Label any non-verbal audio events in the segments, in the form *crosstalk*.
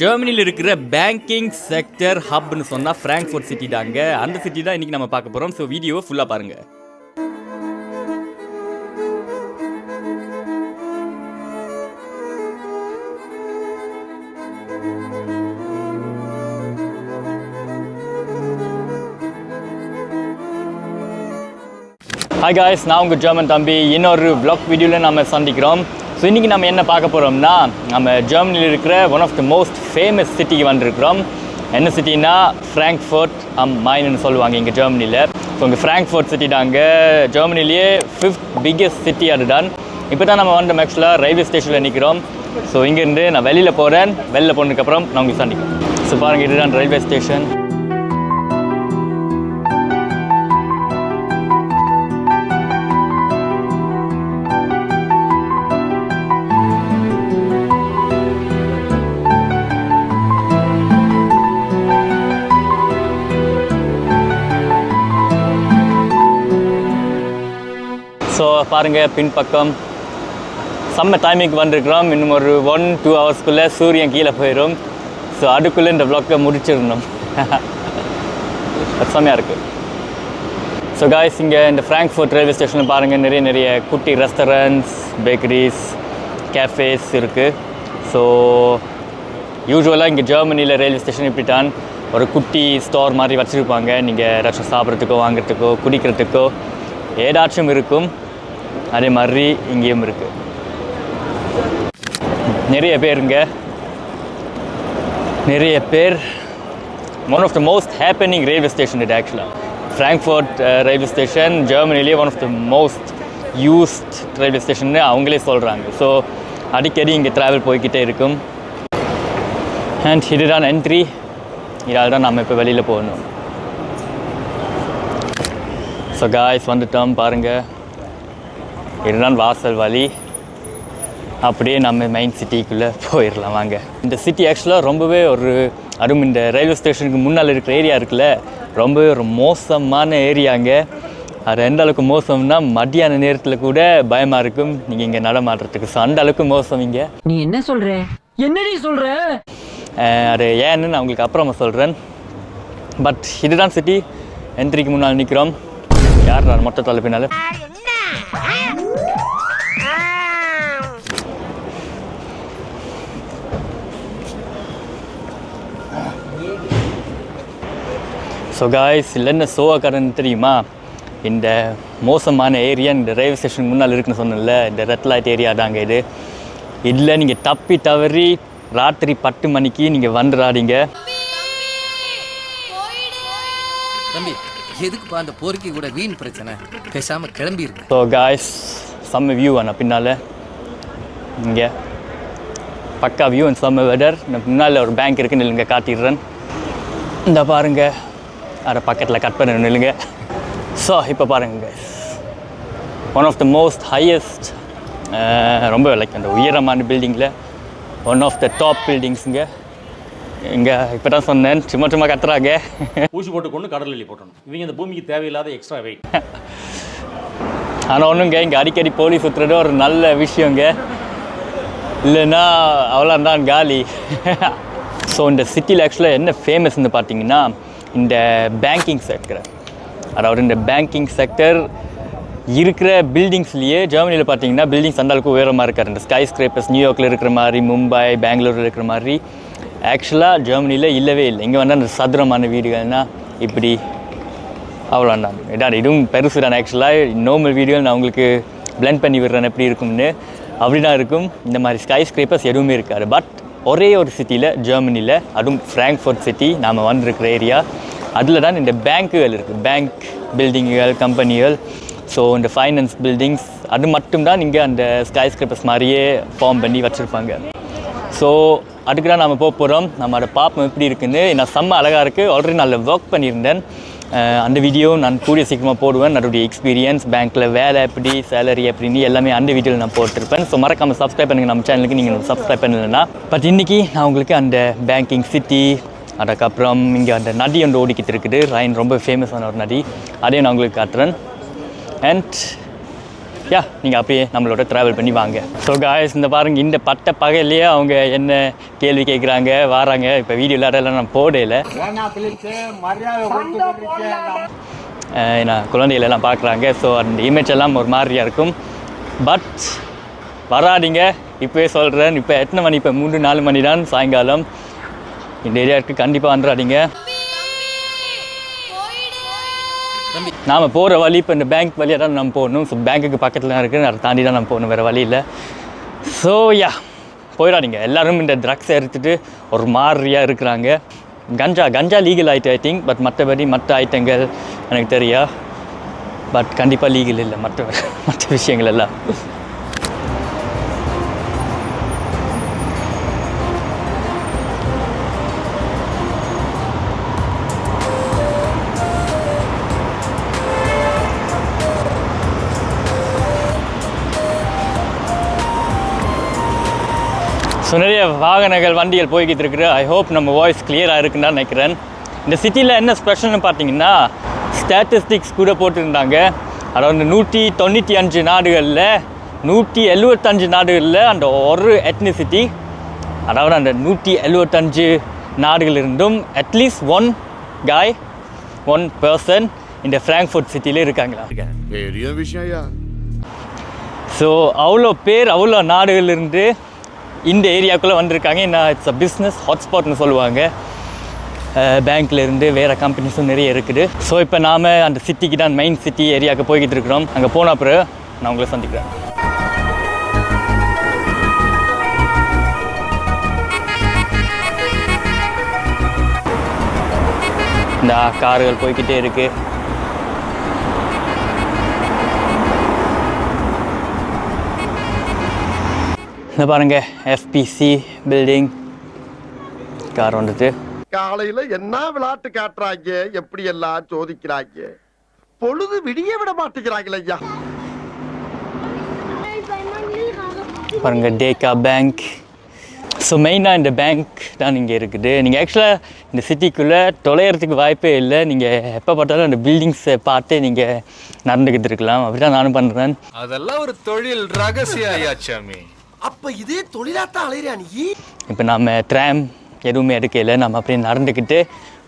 ஜெர்மனியில் இருக்கிற banking sector ஹப்னு சொன்னால் ஃப்ராங்க்ஃபோர்ட் சிட்டி தாங்க அந்த சிட்டி தான் இன்றைக்கி நம்ம பார்க்க போகிறோம் ஸோ வீடியோவை ஃபுல்லாக பாருங்கள் ஹாய் காய்ஸ் நான் உங்கள் ஜெர்மன் தம்பி. இன்னொரு vlog வீடியோவில் நம்ம சந்திக்கிறோம். ஸோ இன்றைக்கி நம்ம என்ன பார்க்க போகிறோம்னா நம்ம ஜெர்மனியில் இருக்கிற one of the most famous சிட்டிக்கு வந்திருக்கிறோம். என்ன சிட்டினா ஃப்ராங்க்ஃபர்ட் அம் மைன்னு சொல்லுவாங்க இங்கே ஜெர்மனியில். ஸோ இங்கே ஃப்ராங்க்ஃபர்ட் சிட்டி தாங்க ஜெர்மனிலேயே ஃபிஃப்த் பிக்கெஸ்ட் சிட்டி அதுதான். இப்போ தான் நம்ம வந்து ஆக்சுவலாக ரயில்வே ஸ்டேஷனில் நிற்கிறோம் ஸோ இங்கேருந்து நான் வெளியில் போகிறேன் வெளியில் போனதுக்கப்புறம் நான் உங்களுக்கு சந்திக்கிறேன். ஸோ பாருங்கள் இதுதான் ரயில்வே ஸ்டேஷன் பாருங்கள் பின்பக்கம். செம்ம டைமிங்க்கு வந்திருக்கிறோம். இன்னும் ஒரு ஒன் டூ ஹவர்ஸ்க்குள்ளே சூரியன் கீழே போயிடும் ஸோ அதுக்குள்ளே இந்த vlog-அ முடிச்சிடணும். செம்மையாக இருக்குது ஸோ காய்ஸ் இங்கே இந்த ஃப்ராங்க்ஃபோர்ட் ரயில்வே ஸ்டேஷனில் பாருங்கள் நிறைய நிறைய குட்டி ரெஸ்டாரண்ட்ஸ் பேக்கரிஸ் கேஃபேஸ் இருக்குது ஸோ யூஸ்வலாக இங்கே ஜெர்மனியில் ரயில்வே ஸ்டேஷன் இப்படி தான் ஒரு குட்டி ஸ்டோர் மாதிரி வச்சுருப்பாங்க. நீங்கள் ஏதாச்சும் சாப்பிட்றதுக்கோ வாங்குறதுக்கோ குடிக்கிறதுக்கோ ஏதாச்சும் இருக்கும். அதே மாதிரி இங்கேயும் இருக்குது நிறைய பேருங்க நிறைய பேர். One of the most happening railway station இது ஆக்சுவலாக Frankfurt railway station ஜெர்மனிலேயே one of the most used railway station அவங்களே சொல்கிறாங்க ஸோ அடிக்கடி இங்கே ட்ராவல் போய்கிட்டே இருக்கும். அண்ட் இதுதான் என்ட்ரி இதால் தான் நம்ம இப்போ வெளியில் போகணும். ஸோ காய்ஸ் வந்துட்டோம் பாருங்கள் இதுதான் வாசல் வழி அப்படியே நம்ம மெயின் சிட்டிக்குள்ளே போயிடலாம் வாங்க. இந்த சிட்டி ஆக்சுவலாக ரொம்பவே ஒரு அதுவும் இந்த ரயில்வே ஸ்டேஷனுக்கு முன்னால் இருக்கிற ஏரியா இருக்குல்ல ரொம்பவே ஒரு மோசமான ஏரியாங்க அது எந்த அளவுக்கு மோசம்னா மத்தியான நேரத்தில் கூட பயமாக இருக்கும். நீங்கள் இங்கே நடமாடுறதுக்கு. ஸோ அந்த அளவுக்கு மோசம் இங்கே. நீ என்ன சொல்ற? என்னடி சொல்ற? அஹ் அது ஏன்னு நான் உங்களுக்கு அப்புறமா சொல்கிறேன் பட் இதுதான் சிட்டி என்ட்ரிக்கு முன்னால் நிற்கிறோம் யார் நான் மொட்டை ஸோ காய்ஸ் இல்லைன்னு சோகாரன் தெரியுமா? இந்த மோசமான ஏரியா இந்த ரயில்வே ஸ்டேஷன் முன்னால் இருக்குன்னு சொன்னேன்ல இந்த ரெட் லைட் ஏரியா தாங்க இது. இதில் நீங்கள் தப்பி தவறி ராத்திரி பத்து மணிக்கு நீங்கள் வந்துடாதீங்க தம்பி எதுக்குப்பா அந்த போர்க்கி கூட வீண் பிரச்சனை? பேசாம கிளம்பி இருக்கு ஸோ காய்ஸ் செம்ம வியூ அண்ணா பின்னால். இங்கே. பக்கா வியூ அண்ட் செம்ம வெதர் முன்னால் ஒரு பேங்க் இருக்குன்னு நில்லுங்க காட்டிடுறேன். இந்த பாருங்க. அதை பக்கத்தில் கட் பண்ண நில்லுங்க ஸோ இப்போ பாருங்க one of the most highest ரொம்ப லைக் அந்த உயரமான பில்டிங்கில் ஒன் ஆஃப் த டாப் பில்டிங்ஸுங்க இங்கே. இப்போ தான் சொன்னேன் சும்மா சும்மா கத்துறாங்க. ஊசி போட்டு கொண்டு கடல் எலி போட்டணும். இவங்க இந்த பூமிக்கு தேவையில்லாத எக்ஸ்ட்ரா வெயிட் ஆனால் ஒன்றுங்க இங்கே அடிக்கடி போலீஸ் சுற்றுறது ஒரு நல்ல விஷயங்க. இல்லைன்னா அவ்வளோதான் காலி. *laughs* ஸோ இந்த சிட்டியில் ஆக்சுவலாக என்ன ஃபேமஸ்ன்னு பார்த்தீங்கன்னா இந்த பேங்கிங் செக்டர் அதாவது இந்த பேங்கிங் செக்டர் இருக்கிற பில்டிங்ஸ்லேயே ஜெர்மனியில் பார்த்தீங்கன்னா பில்டிங்ஸ் அந்த அளவுக்கு உயரமாக இருக்கார் இந்த ஸ்கை ஸ்க்ரேப்பர்ஸ் நியூயார்க்கில் இருக்கிற மாதிரி மும்பை பெங்களூரில் இருக்கிற மாதிரி ஆக்சுவலாக ஜெர்மனியில் இல்லவே இல்லை. இங்கே வந்து அந்த சதுரமான வீடுகள்னால் இப்படி அவ்வளோதான் இதான் இதுவும் பெருசு தான் ஆக்சுவலாக நார்மல் வீடியோ நான் உங்களுக்கு பிளெண்ட் பண்ணி விடுறேன். எப்படி இருக்கும்னு. அப்படி தான் இருக்கும். இந்த மாதிரி ஸ்கை ஸ்க்ரேப்பர்ஸ் எதுவுமே இருக்காது. பட் ஒரே ஒரு சிட்டியில் ஜெர்மனியில் அதுவும் ஃப்ராங்க்ஃபர்ட் சிட்டி நாம் வந்திருக்கிற ஏரியா அதில் தான் இந்த பேங்க்குகள் இருக்குது பேங்க் பில்டிங்குகள் கம்பெனிகள் ஸோ இந்த ஃபைனான்ஸ் பில்டிங்ஸ் அது மட்டும்தான் இங்கே அந்த ஸ்கைஸ்கிரப்பர்ஸ் மாதிரியே ஃபார்ம் பண்ணி வச்சுருப்பாங்க. ஸோ அதுக்கு தான் நம்ம போக போகிறோம் நம்ம அதை பார்ப்போம் எப்படி இருக்குன்னு நான் செம்ம அழகாக இருக்குது ஆல்ரெடி நான் ஒர்க் பண்ணியிருந்தேன். அந்த வீடியோ நான் கூடிய சீக்கிரமாக போடுவேன். என்னுடைய எக்ஸ்பீரியன்ஸ் பேங்க்கில் வேலை எப்படி சேலரி அப்படின்னு எல்லாமே அந்த வீடியோவில் நான் போட்டிருப்பேன். ஸோ மறக்காமல் சப்ஸ்கிரைப் பண்ணுங்கள் நம்ம சேனலுக்கு நீங்கள் சப்ஸ்கிரைப் பண்ணலன்னா. பட் இன்றைக்கி நான் உங்களுக்கு அந்த பேங்கிங் சிட்டி அதுக்கப்புறம் இங்கே அந்த நதி ஒன்று ஓடிக்கிட்டு இருக்குது. ரைன் ரொம்ப ஃபேமஸான ஒரு நதி. அதையும் நான் உங்களுக்கு காட்டுறேன். அண்ட் யா நீங்கள் அப்படியே நம்மளோட ட்ராவல் பண்ணி வாங்க. ஸோ காய்ஸ் இந்த பாருங்க இந்த பட்ட பகையிலேயே அவங்க என்ன கேள்வி கேட்குறாங்க வராங்க. இப்போ வீடியோ விளையாடலாம் நான் போடையில் ஏன்னா குழந்தைகளெல்லாம் பார்க்குறாங்க ஸோ அந்த இமேஜ் எல்லாம் ஒரு மாதிரியாக இருக்கும். பட் வராதீங்க. இப்போவே சொல்கிறேன் இப்போ எத்தனை மணி? இப்போ மூணு நாலு மணி தான் சாயங்காலம். இந்த ஏரியாவுக்கு கண்டிப்பாக வந்துடாதீங்க தம்பி நாம் போகிற வழி இப்போ இந்த பேங்க் வழியாக தான் நம்ம போகணும். ஸோ பேங்க்குக்கு பக்கத்தில் தான் இருக்குது அதை தாண்டி தான் நம்ம போகணும். வேறு வழி இல்லை. ஸோ யா போயிடாதீங்க. எல்லாரும் இந்த ட்ரக்ஸ் எடுத்துகிட்டு ஒரு மாதிரியாக இருக்கிறாங்க. கஞ்சா கஞ்சா லீகல் ஆகிட்டு ஐ திங்க் பட் மற்றபடி மற்ற ஐட்டங்கள் எனக்கு தெரியா. பட் கண்டிப்பாக லீகல் இல்லை. மற்ற மற்ற விஷயங்கள் எல்லாம். ஸோ நிறைய வாகனங்கள் வண்டிகள் போய்கிட்டு இருக்குது. ஐ ஹோப் நம்ம வாய்ஸ் கிளியராக இருக்குன்னு தான் நினைக்கிறேன். இந்த சிட்டியில் என்ன ஸ்பெஷல்னு பார்த்தீங்கன்னா ஸ்டாட்டிஸ்டிக்ஸ் கூட போட்டிருந்தாங்க. அதாவது நூற்றி தொண்ணூற்றி அஞ்சு நாடுகளில் நூற்றி எழுபத்தஞ்சு நாடுகளில் அந்த ஒரு எத்னிசிட்டி அதாவது அந்த நூற்றி எழுபத்தஞ்சு நாடுகள் இருந்தும் at least one guy one person இந்த ஃப்ராங்க்ஃபர்ட் சிட்டியில் இருக்காங்களா? பெரிய விஷயம் ஸோ அவ்வளோ பேர் அவ்வளோ நாடுகளிலிருந்து இந்த ஏரியாக்குள்ளே வந்திருக்காங்க. என்ன இட்ஸ் அ பிஸ்னஸ் ஹாட்ஸ்பாட்னு சொல்லுவாங்க. பேங்க்லேருந்து வேறு கம்பெனிஸும் நிறைய இருக்குது. ஸோ இப்போ நாம் அந்த சிட்டிக்கு தான் மெயின் சிட்டி ஏரியாவுக்கு போய்கிட்டு இருக்கிறோம். அங்கே போன அப்புறம் நான் உங்களை சந்திக்கிறேன். இந்த கார்கள் போய்கிட்டே இருக்குது இந்த பாருங்க எஃபிசி பில்டிங் கார் வந்துட்டு. காலையில என்ன விளையாட்டு காட்டுறாங்க எப்படி எல்லாம் சோதிக்கிறாங்க? பொழுது விடிய விட மாட்டேங்கிறாங்களே ஐயா. பாருங்க டேக்கா பேங்க் ஸோ மெயினாக இந்த பேங்க் தான் இங்கே இருக்குது. நீங்கள் ஆக்சுவலாக இந்த சிட்டிக்குள்ளே தொலைகிறதுக்கு வாய்ப்பே இல்லை. நீங்கள் எப்போ பார்த்தாலும் அந்த பில்டிங்ஸை பார்த்து நீங்கள் நடந்துக்கிட்டு இருக்கலாம். அப்படி தான் நானும் பண்ணுறேன் அதெல்லாம் ஒரு தொழில் ரகசிய ஐயாச்சாமி அப்ப இதே தொழிலாத்தான் அலையிறியா நீ? இப்போ நம்ம ட்ராம் எதுவுமே எடுக்கல. நம்ம அப்படியே நடந்துக்கிட்டு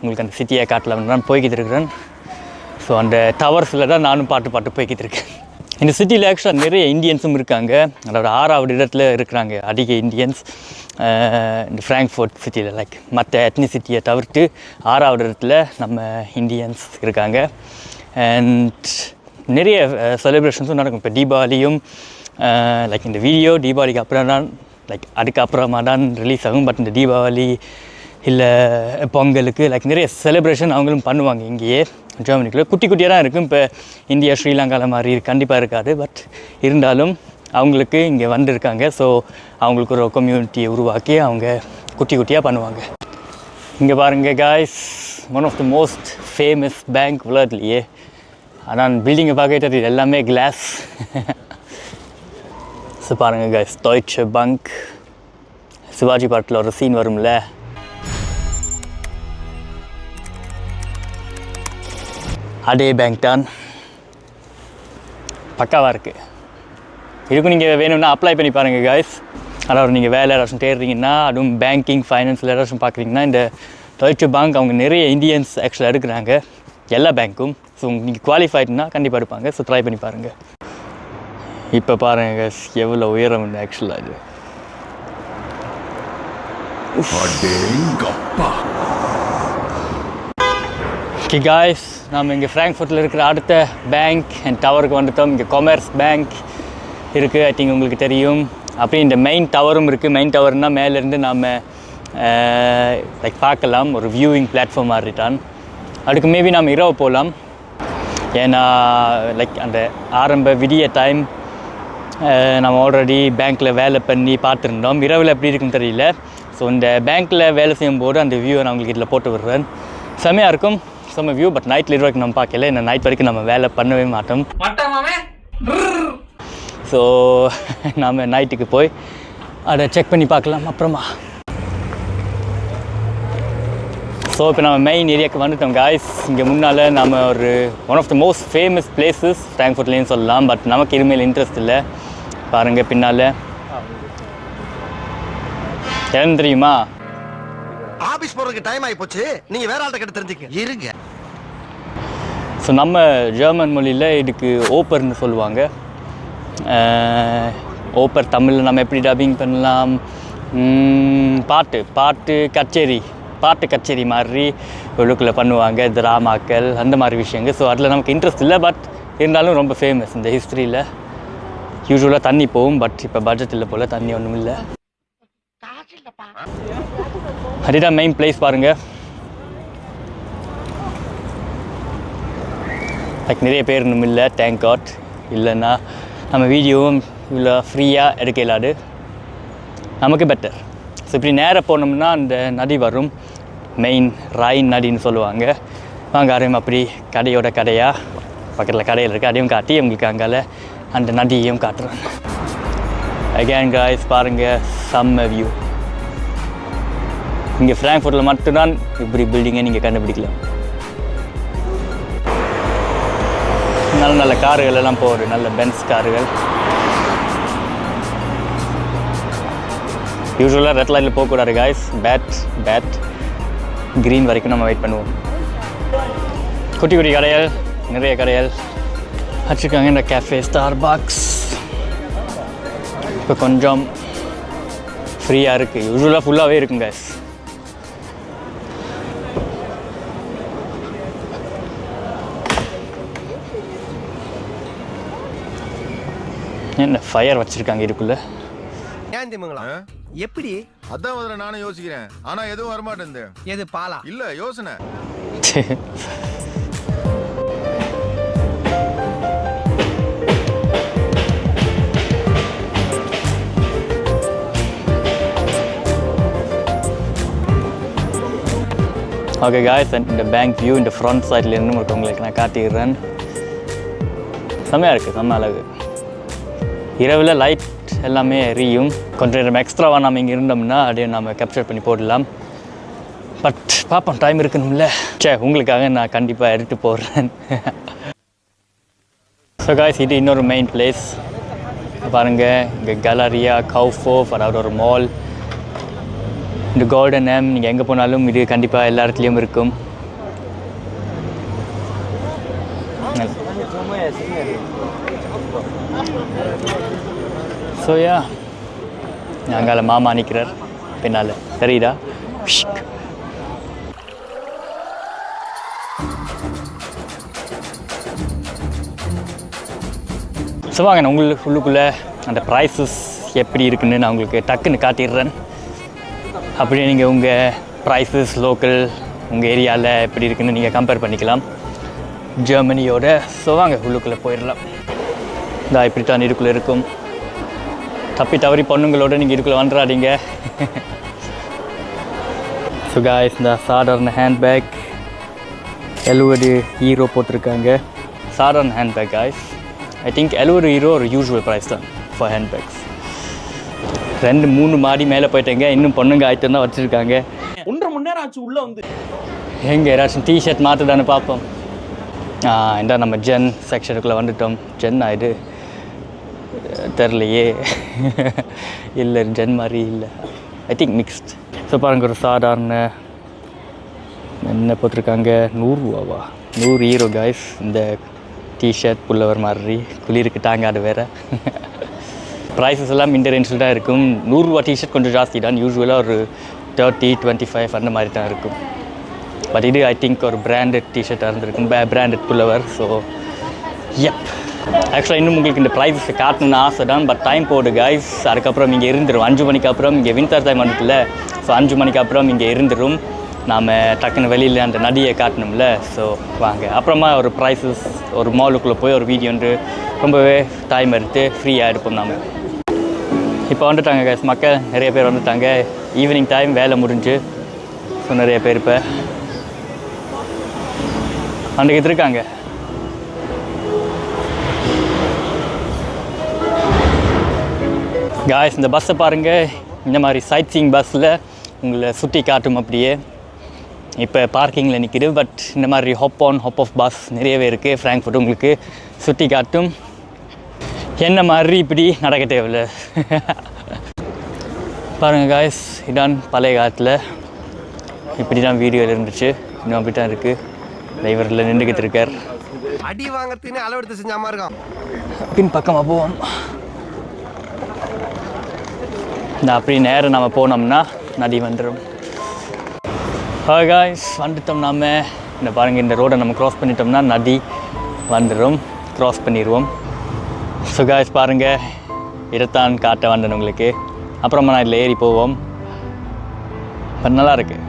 உங்களுக்கு அந்த சிட்டியை காட்டில் நான் போய்கிட்டு இருக்கிறேன். ஸோ அந்த டவர்ஸில் தான் நானும் பாட்டு பாட்டு போய்கிட்டு இருக்கேன். இந்த சிட்டியில் ஆக்சுவலாக நிறைய இந்தியன்ஸும் இருக்காங்க. அதோட ஆறாவது இடத்துல இருக்கிறாங்க அதிக இந்தியன்ஸ் இந்த ஃப்ராங்க்ஃபோர்ட் சிட்டியில் லைக் மற்ற எத்னிசிட்டியை தவிர்த்து ஆறாவது இடத்துல நம்ம இந்தியன்ஸ் இருக்காங்க. அண்ட் நிறைய செலிப்ரேஷன்ஸும் நடக்கும். இப்போ தீபாவளியும் லைக் இந்த வீடியோ தீபாவளிக்கு அப்புறம் தான் லைக் அதுக்கப்புறமா தான் ரிலீஸ் ஆகும். பட் இந்த தீபாவளி இல்லை பொங்கலுக்கு லைக் நிறைய செலிப்ரேஷன் அவங்களும் பண்ணுவாங்க இங்கேயே. ஜெர்மனிக்குள்ளே குட்டி குட்டியாக தான் இருக்கும். இப்போ இந்தியா ஸ்ரீலங்காவில் மாதிரி கண்டிப்பாக இருக்காது. பட் இருந்தாலும் அவங்களுக்கு இங்கே வந்திருக்காங்க. ஸோ அவங்களுக்கு ஒரு கம்யூனிட்டியை உருவாக்கி அவங்க குட்டி குட்டியாக பண்ணுவாங்க. இங்கே பாருங்க guys one of the most famous bank உலகத்துலையே ஆனால் பில்டிங்கை பார்க்க தெரியுது. எல்லாமே கிளாஸ் *laughs* ஸோ பாருங்க கைஸ் Deutsche பங்க் சிவாஜி பாட்டில் ஒரு சீன் வரும்ல. அதே பேங்க் தான். பக்காவாக இருக்குது இதுக்கும் நீங்கள் வேணும்னா அப்ளை பண்ணி பாருங்கள் கைஸ் அதாவது நீங்கள் வேலை யாராச்சும் தேடுறீங்கன்னா அதுவும் பேங்கிங் ஃபைனான்ஸில் யாராச்சும் பார்க்குறீங்கன்னா இந்த Deutsche பேங்க் அவங்க நிறைய இந்தியன்ஸ் ஆக்சுவலாக எடுக்கிறாங்க. எல்லா பேங்க்கும் ஸோ நீங்கள் குவாலிஃபைட்னா கண்டிப்பாக எடுப்பாங்க. ஸோ ட்ரை பண்ணி பாருங்கள் இப்போ பாருங்க guys, எவ்வளோ உயரம் இந்த ஆக்சுவலாக இது. ஓகே காய்ஸ் நாம் இங்கே ஃப்ராங்க்ஃபர்ட்டில் இருக்கிற அடுத்த பேங்க் அண்ட் டவருக்கு வந்துட்டோம். இங்கே கொமர்ஸ் பேங்க் இருக்குது ஐ திங்க் உங்களுக்கு தெரியும். அப்படியே இந்த மெயின் டவரும் இருக்குது மெயின் டவர்னால் மேலேருந்து நாம் லைக் பார்க்கலாம். ஒரு வியூவிங் பிளாட்ஃபார்ம் தான். அதுக்கு மேபி நாம் இரவு போகலாம் ஏன்னா லைக் அந்த ஆரம்ப விடிய டைம் நம்ம ஆல்ரெடி பேங்க்கில் வேலை பண்ணி பார்த்துருந்தோம். இரவில் எப்படி இருக்குன்னு தெரியல. ஸோ இந்த பேங்க்கில் வேலை செய்யும்போது அந்த வியூவை நான் உங்களுக்கு இதில் போட்டு விடுறேன். செம்மையாக இருக்கும். செம்ம வியூ பட் நைட்டில் இது வரைக்கும் நம்ம பார்க்கல. இந்த நைட் வரைக்கும் நம்ம வேலை பண்ணவே மாட்டோம். ஸோ நாம் நைட்டுக்கு போய் அதை செக் பண்ணி பார்க்கலாம். அப்புறமா. ஸோ இப்போ நம்ம மெயின் ஏரியாவுக்கு வந்துட்டோம் காய்ஸ் இங்கே முன்னால் நம்ம ஒரு one of the most famous places ஃப்ராங்க்ஃபர்ட்லேயும் சொல்லலாம். பட் நமக்கு இனிமேல் இன்ட்ரெஸ்ட் இல்லை. பாருங்கள் பின்னால். ஏன்னு தெரியுமா? ஆபீஸ் போறதுக்கு டைம் ஆகி போச்சு. நீங்க வேற ஆள்கிட்ட கிட்ட தெரிஞ்சுக்க இருங்க. ஸோ நம்ம ஜெர்மன் மொழியில் இதுக்கு ஓப்பர்னு சொல்லுவாங்க. ஓப்பர் தமிழில் நம்ம எப்படி டப்பிங் பண்ணலாம்? பாட்டு பாட்டு கச்சேரி பாட்டு கச்சேரி மாதிரி உள்ளுக்குள்ளே பண்ணுவாங்க திராமாக்கள் அந்த மாதிரி விஷயங்கள். ஸோ அதில் நமக்கு இன்ட்ரெஸ்ட் இல்லை பட் இருந்தாலும் ரொம்ப ஃபேமஸ் இந்த ஹிஸ்ட்ரியில் யூஸ்வலாக தண்ணி போகும் பட் இப்போ பட்ஜெட் இல்லை போல் தண்ணி ஒன்றும் இல்லை. அதுதான் மெயின் பிளேஸ் பாருங்கள் லைக் நிறைய பேர் இன்னும் இல்லை தேங்க் காட் இல்லைன்னா நம்ம வீடியோவும் இவ்வளோ ஃப்ரீயாக எடுக்க இல்லாது நமக்கு பெட்டர் ஸோ இப்படி நேராக போனோம்னா அந்த நதி வரும். மெயின் ராயின் நதின்னு சொல்லுவாங்க. வாங்க அரையும் அப்படி கடையோட கடையாக பக்கத்தில் கடையில் இருக்குது அதையும் காட்டி உங்களுக்கு அங்கால அந்த நதியையும் காட்டுறேன் அகேன் காய்ஸ் பாருங்கள் செம்ம வியூ இங்கே ஃப்ராங்க்ஃபர்ட்டில் மட்டும்தான் இப்படி பில்டிங்கை நீங்கள் கண்டுபிடிக்கலாம். நல்ல நல்ல கார்கள் எல்லாம் போகுது நல்ல பென்ஸ் கார்கள். யூஸ்வலாக ரெட் லைனில் போகக்கூடாது காய்ஸ் பேட் பேட் க்ரீன் வரைக்கும் நம்ம வெயிட் பண்ணுவோம். குட்டி குட்டி கடைகள் நிறைய கடைகள். வச்சுருக்காங்க இந்த கேஃபே ஸ்டார் பாக்ஸ் இப்போ கொஞ்சம் ஃப்ரீயாக இருக்குது யூஸ்வலாக ஃபுல்லாகவே இருக்குங்க guys. என்ன ஃபயர் வச்சுருக்காங்க இதுக்குள்ளே? ஏன் திமுங்களா? எப்படி? அதான் முதல்ல நானும் யோசிக்கிறேன். ஆனா எதுவும் வரமாட்டேங்குது. எது பாலா? இல்ல யோசனை. *laughs* ஓகே காய்ஸ் இந்த பேங்க் வியூ இந்த ஃப்ரண்ட் சைடில் இன்னும் உங்களுக்கு உங்களுக்கு நான் காட்டிடுறேன். செம்மையாக இருக்குது செம்ம அழகு. இரவில் லைட் எல்லாமே எரியும். கொஞ்சம் நேரம் எக்ஸ்ட்ராவாக நம்ம இங்கே இருந்தோம்னா அப்படியே நம்ம கேப்சர் பண்ணி போடலாம். பட் பார்ப்போம் டைம் இருக்கணும்ல. சே உங்களுக்காக நான் கண்டிப்பாக எடுத்து போடுறேன். *laughs* ஸோ காய்ஸ் இது இன்னொரு மெயின் பிளேஸ் பாருங்கள் இங்கே கேலரியா கவுஃபோ அதாவது ஒரு மால் இந்த கோல்டன் நேம் நீங்கள் எங்கே போனாலும் இது கண்டிப்பாக எல்லா இடத்துலையும் இருக்கும். சோயா நாங்கள் அங்கால மாமா நிற்கிறார் பின்னால். தெரியுதா? ஷிக். ஸோ வாங்க நான் உங்களுக்கு உள்ளுக்குள்ளே அந்த ப்ரைஸஸ் எப்படி இருக்குன்னு நான் உங்களுக்கு டக்குன்னு காட்டிடுறேன். அப்படியே நீங்கள் உங்கள் ப்ரைஸஸ் லோக்கல் உங்கள் ஏரியாவில் எப்படி இருக்குன்னு நீங்கள் கம்பேர் பண்ணிக்கலாம். ஜெர்மனியோட ஸோ வாங்க உள்ளுக்குள்ளே போயிடலாம். இந்த இப்படி தான் இதுக்குள்ளே இருக்கும். தப்பி தவறி பொண்ணுங்களோட நீங்கள் இதுக்குள்ளே வந்துடாதீங்க. ஸோ காய்ஸ் இந்த சாதாரண ஹேண்ட்பேக் எழுபது ஹீரோ போட்டிருக்காங்க. சாதாரண ஹேண்ட்பேக் காய்ஸ் ஐ திங்க் எழுபது ஹீரோ ஒரு யூஸ்வல் ப்ரைஸ் தான் ஃபார் ஹேண்ட்பேக்ஸ் ரெண்டு மூணு மாடி மேலே போயிட்டேங்க. இன்னும் பொண்ணுங்க ஐட்டம் தான் வச்சுருக்காங்க. ஒன்றரை மணி நேரம் ஆச்சு உள்ள வந்து. எங்கே யாராச்சும் டிஷர்ட் மாற்றுதான்னு பார்ப்போம் இந்த நம்ம ஜென் செக்ஷனுக்குள்ளே வந்துட்டோம். ஜென் இது தெரிலையே இல்லை ஜென் மாதிரி இல்லை. ஐ திங்க் மிக்ஸ்ட் ஸோ பாருங்க ஒரு சாதாரண என்ன போட்டிருக்காங்க? நூறுரூவாவா? நூறு ஹீரோ காய்ஸ் இந்த டிஷர்ட் புல்லவர் மாதிரி. குளிருக்கு தாங்காது வேறு. ப்ரைஸஸ் எல்லாம் இந்த ரேஞ்சில் தான் இருக்கும். நூறுரூவா டிஷர்ட் கொஞ்சம் ஜாஸ்தி தான். யூஸ்வலாக ஒரு தேர்ட்டி டுவெண்ட்டி ஃபைவ் அந்த மாதிரி தான் இருக்கும். பட் இது ஐ திங்க் ஒரு பிராண்டட் டிஷர்ட்டாக இருந்திருக்கும். பிராண்டட் புல்லவர் ஸோ எப் ஆக்சுவலாக இன்னும் உங்களுக்கு இந்த ப்ரைஸஸ் காட்டணும்னு ஆசை தான். பட் டைம் போடு கைஸ் அதுக்கப்புறம் இங்கே இருந்துடும் அஞ்சு மணிக்கு அப்புறம் இங்கே வின்தர் டைம் வந்துட்டுல ஸோ அஞ்சு மணிக்கு அப்புறம் இங்கே இருந்துடும் நாம் டக்குன்னு வெளியில் அந்த நதியை காட்டணும்ல. ஸோ வாங்க. அப்புறமா ஒரு ப்ரைஸஸ் ஒரு மாலுக்குள்ளே போய் ஒரு வீடியோன்று ரொம்பவே டைம் எடுத்து ஃப்ரீயாக எடுப்போம் நாம். இப்போ வந்துட்டாங்க கேஸ் மக்கள் நிறைய பேர் வந்துட்டாங்க. ஈவினிங் டைம் வேலை முடிஞ்சு. ஸோ நிறைய பேர் இப்போ வந்துக்கிட்டு இருக்காங்க. காய்ஸ் இந்த பஸ்ஸை பாருங்கள் இந்த மாதிரி சைட் சீங் பஸ்ஸில் உங்களை சுற்றி காட்டும் அப்படியே. இப்போ பார்க்கிங்கில் நிற்கிது பட் இந்த மாதிரி hop on hop off bus நிறையவே இருக்குது ஃப்ராங்க்ஃபுட் உங்களுக்கு சுற்றி காட்டும். என்ன மாதிரி இப்படி நடக்க தேவையில்ல பாருங்கள் காய்ஸ் இதான் பழைய காலத்தில் இப்படி தான் வீடியோ இருந்துச்சு. இன்னும் அப்படி தான் இருக்குது டிரைவரில் நின்றுக்கிட்டு இருக்கார். அடி வாங்கறதுன்னு அளவெடுத்து செஞ்சாம இருக்கான் பின் பக்கமாக போவோம். இந்த அப்படி நேரம் நம்ம போனோம்னா நதி வந்துடும் ஹாய் காய்ஸ் வந்துட்டோம் நாம. இந்த பாருங்கள் இந்த ரோடை நம்ம க்ராஸ் பண்ணிட்டோம்னா நதி வந்துடும் க்ராஸ் பண்ணிடுவோம் ஸோ காய்ஸ் பாருங்கள் இதைத்தான் காட்ட வந்தேன் உங்களுக்கு. அப்புறமா நான் இதில் ஏறி போவோம். இப்போ நல்லா இருக்குது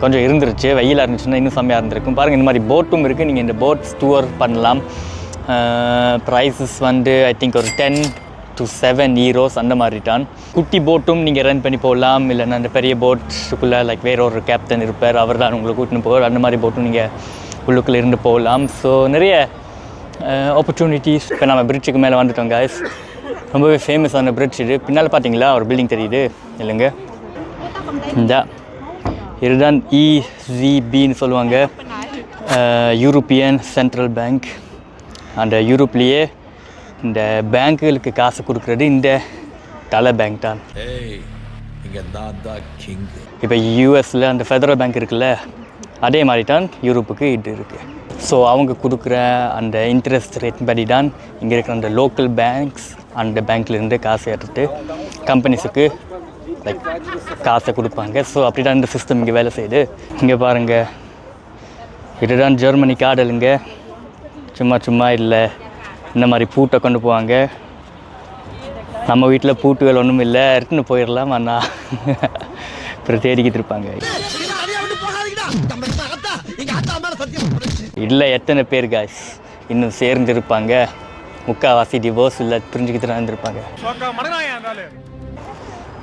கொஞ்சம் இருந்துருச்சு. வெயிலாக இருந்துச்சுன்னா இன்னும் செம்மையாக இருந்திருக்கும். பாருங்கள் இந்த மாதிரி போட்டும் இருக்குது நீங்கள் இந்த போட் டூர் பண்ணலாம். ப்ரைஸஸ் வந்து ஐ திங்க் ஒரு டென் டு செவன் ஈரோஸ் அந்த மாதிரி தான் குட்டி போட்டும் நீங்கள் ரன் பண்ணி போகலாம் இல்லைன்னா அந்த பெரிய போட்ஸுக்குள்ளே லைக் வேற ஒரு கேப்டன் இருப்பார். அவர் தான் உங்களை கூட்டின்னு போவார். அந்த மாதிரி போட்டும் நீங்கள் உள்ளுக்குள்ளே இருந்து போகலாம். ஸோ நிறைய ஆப்பர்ச்சுனிட்டிஸ் இப்போ நம்ம பிரிட்ஜுக்கு மேலே வந்துட்டோம் guys. ரொம்பவே ஃபேமஸான பிரிட்ஜ் இது. பின்னால் பார்த்தீங்களா ஒரு பில்டிங் தெரியுது. இல்லைங்க? இந்த. இதுதான் இசிபின்னு சொல்லுவாங்க. யூரோப்பியன் சென்ட்ரல் பேங்க் அந்த யூரோப்லேயே இந்த பேங்க்குகளுக்கு காசு கொடுக்குறது இந்த தலை பேங்க் தான். இப்போ யூஎஸில் அந்த ஃபெடரல் பேங்க் இருக்குல்ல அதே மாதிரி தான் யூரோப்புக்கு இது இருக்குது ஸோ அவங்க கொடுக்குற அந்த இன்ட்ரெஸ்ட் ரேட் படி தான் இங்கே இருக்கிற அந்த லோக்கல் பேங்க்ஸ் அந்த பேங்க்லேருந்து காசு எடுத்துட்டு கம்பெனிஸுக்கு லைக் காசை கொடுப்பாங்க. ஸோ அப்படி தான் இந்த சிஸ்டம் இங்கே வேலை செய்யுது. இங்கே பாருங்கள் இதுதான் ஜெர்மனி காடலுங்க. சும்மா சும்மா இல்லை. இந்த மாதிரி பூட்டை கொண்டு போவாங்க. நம்ம வீட்டில் பூட்டுகள் ஒன்றும் இல்லை. எடுத்துன்னு போயிடலாம் அண்ணா அப்புறம் தேடிக்கிட்டு இருப்பாங்க இல்லை எத்தனை பேர் காய்ஸ் இன்னும் சேர்ந்து இருப்பாங்க முக்கால்வாசி டிவோர்ஸ் இல்லை பிரிஞ்சுக்கிட்டு இருந்திருப்பாங்க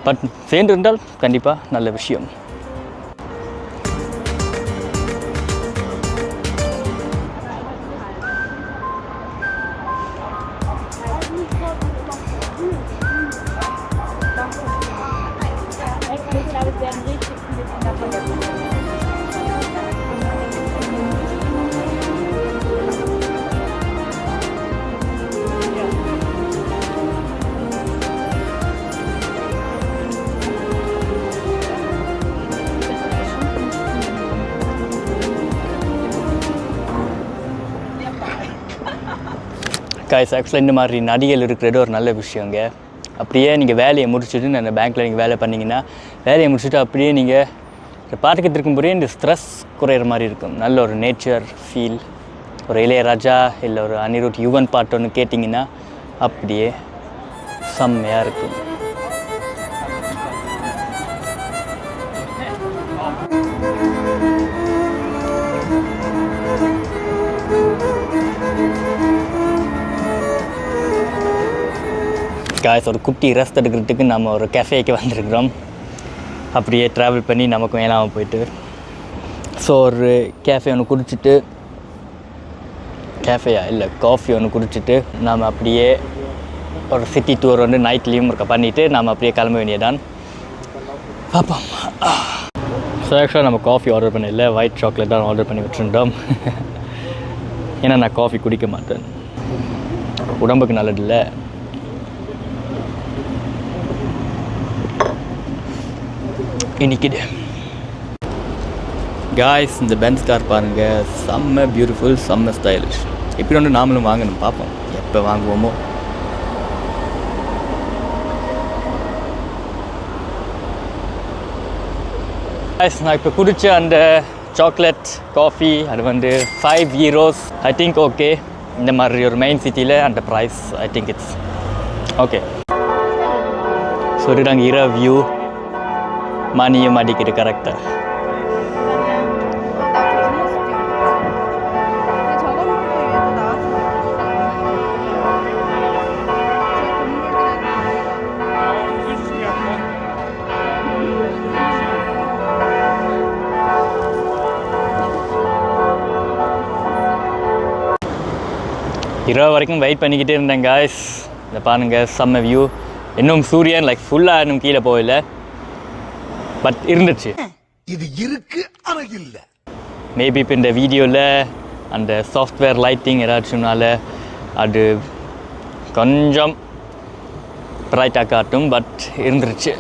பட் சேர்ந்து இருந்தால் கண்டிப்பாக நல்ல விஷயம். கைஸ் ஆக்சுவலாக இந்த மாதிரி நடிகள் இருக்கிறது ஒரு நல்ல விஷயங்க. அப்படியே நீங்கள் வேலையை முடிச்சுட்டு அந்த பேங்க்கில் நீங்கள் வேலை பண்ணிங்கன்னா வேலையை முடிச்சுட்டு அப்படியே நீங்கள் இந்த பார்த்துக்கிட்டு இருக்கும்போதே இந்த ஸ்ட்ரெஸ் குறையிற மாதிரி இருக்கும். நல்ல ஒரு நேச்சர் ஃபீல் ஒரு இளையராஜா இல்லை ஒரு அனிருத் யுவன் பாட்டு ஒன்று கேட்டிங்கன்னா அப்படியே செம்மையாக இருக்கும். காய்ஸ் ஒரு குட்டி ரெஸ்ட் எடுக்கிறதுக்கு நம்ம ஒரு கெஃபேக்கு வந்திருக்கிறோம். அப்படியே ட்ராவல் பண்ணி நமக்கு வேணாமல் போயிட்டு. ஸோ ஒரு கேஃபே ஒன்று குடிச்சிட்டு கேஃபேயா இல்லை காஃபி ஒன்று குடிச்சிட்டு நாம் அப்படியே ஒரு சிட்டி டூர் வந்து நைட்லேயும் இருக்க பண்ணிவிட்டு நாம் அப்படியே கிளம்ப வேண்டியதான் பார்ப்போம் ஸோ ஆக்சுவலாக நம்ம காஃபி ஆர்டர் பண்ணல. ஒயிட் சாக்லேட் தான் ஆர்டர் பண்ணி வச்சுருந்தோம். ஏன்னா நான் காஃபி குடிக்க மாட்டேன். உடம்புக்கு நல்லதில்லை இனிக்குது காய்ஸ் இந்த பென்ஸ் கார் பாருங்க. செம்ம பியூட்டிஃபுல் செம்ம ஸ்டைலிஷ் இப்படி ஒன்று நாமளும் வாங்கணும் பார்ப்போம். எப்போ வாங்குவோமோ. காய்ஸ் நான் இப்போ குடித்த அந்த சாக்லேட் காஃபி அது வந்து five euros I think okay இந்த மாதிரி ஒரு மெயின் சிட்டியில் அந்த price I think it's okay சொல்லிட்டாங்க இரவு வியூ மணியும் அடிக்குது கரெக்டாக இரவு வரைக்கும் வெயிட் பண்ணிக்கிட்டே இருந்தேன் காய்ஸ் இந்த பாருங்க செம்ம வியூ இன்னும் சூரியன் லைக் ஃபுல்லாக இன்னும் கீழே போகல. பட் இருந்துச்சு. இது இருக்கு ஆனா இல்ல. மேபி இப்போ இந்த வீடியோவில் அந்த சாஃப்ட்வேர் லைட்டிங் ஏதாச்சும்னால அது கொஞ்சம் ப்ரைட்டாக காட்டும் பட் இருந்துருச்சு.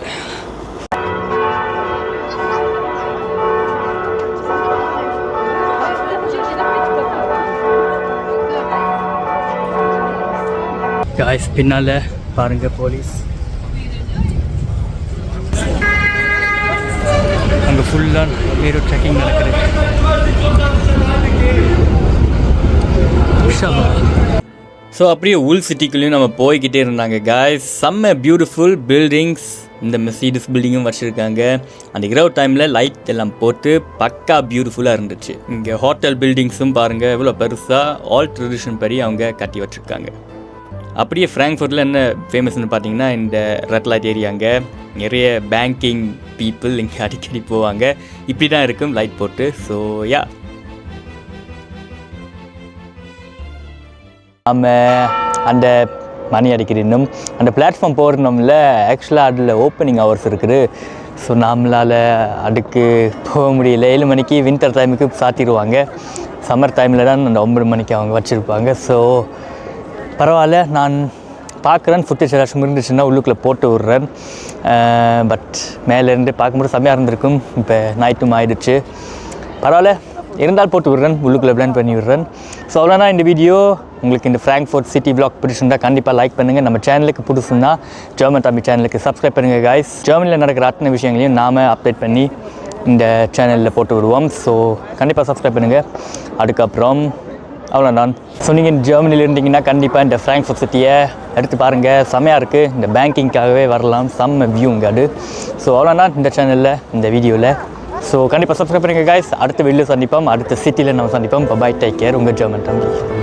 காய்ஸ் பின்னால் பாருங்க போலீஸ் அங்கே ஃபுல்லாக வேறு ட்ரெக்கிங் நடக்குது. ஸோ அப்படியே உள் சிட்டிக்குள்ளேயும் நம்ம போய்கிட்டே இருந்தாங்க காய்ஸ் செம்ம பியூட்டிஃபுல் பில்டிங்ஸ் இந்த மெர்சிடிஸ் பில்டிங்கும் வச்சுருக்காங்க. அந்த இரவு டைமில் லைட் எல்லாம் போட்டு பக்கா பியூட்டிஃபுல்லாக இருந்துச்சு. இங்கே ஹோட்டல் பில்டிங்ஸும் பாருங்கள் எவ்வளோ பெருசாக ஆல் ட்ரெடிஷன் படி அவங்க கட்டி வச்சுருக்காங்க. அப்படியே ஃப்ராங்க்ஃபர்ட்டில் என்ன ஃபேமஸ்னு பார்த்தீங்கன்னா இந்த ரெட் லைட் ஏரியாங்க நிறைய பேங்கிங் பீப்புள் இங்கே அடிக்கடி போவாங்க. இப்படி தான் இருக்கும் லைட் போட்டு ஸோ யா நம்ம அந்த மணி அடிக்கிற இன்னும் அந்த பிளாட்ஃபார்ம் போகிறோம்ல ஆக்சுவலாக அதில் ஓப்பனிங் ஹவர்ஸ் இருக்குது. ஸோ நம்மளால் அதுக்கு போக முடியல. ஏழு மணிக்கு வின்டர் டைமுக்கு சாத்திடுவாங்க. சம்மர் டைமில் தான் அந்த ஒன்பது மணிக்கு அவங்க வச்சுருப்பாங்க. ஸோ பரவாயில்ல நான் பார்க்குறேன். ஃபுட்டேஜ் ஏதாச்சும் இருந்துச்சுன்னா உள்ளுக்குள்ளே போட்டு விட்றேன். பட் மேலேருந்து பார்க்கும்போது செம்மையாக இருந்திருக்கும். இப்போ நைட்டும் ஆயிடுச்சு. பரவாயில்ல இருந்தால் போட்டு விடுறேன். உள்ளுக்குள்ளே பிளான் பண்ணி விட்றேன். ஸோ அவ்வளோனா இந்த வீடியோ உங்களுக்கு இந்த ஃப்ராங்க்ஃபோர்ட் சிட்டி பிளாக் பிடிச்சிருந்தா கண்டிப்பாக லைக் பண்ணுங்கள் நம்ம சேனலுக்கு புதுசுன்னா ஜெர்மன் தம்பி சேனலுக்கு சப்ஸ்கிரைப் பண்ணுங்கள் காய்ஸ் ஜெர்மனியில் நடக்கிற அத்தனை விஷயங்களையும் நாம் அப்டேட் பண்ணி இந்த சேனலில் போட்டு விடுவோம். ஸோ கண்டிப்பாக சப்ஸ்கிரைப் பண்ணுங்கள் அதுக்கப்புறம் அவ்வளோதான் ஸோ நீங்கள் ஜெர்மனியில் இருந்தீங்கன்னா கண்டிப்பாக இந்த ஃப்ராங்க்ஃபோர்ட் சிட்டியை எடுத்து பாருங்கள் செம்மையாக இருக்குது இந்த பேங்கிங்காகவே வரலாம். செம்ம வியூங்க அது. ஸோ அவ்வளோதான் இந்த சேனலில் இந்த வீடியோவில் ஸோ கண்டிப்பாக சப்ஸ்கிரைப் பண்ணுங்கள் காய்ஸ் அடுத்த வீடியோ சந்திப்போம். அடுத்த சிட்டியில் நம்ம சந்திப்போம். பபாய் டேக் கேர் உங்கள் ஜெர்மன் தம்பி.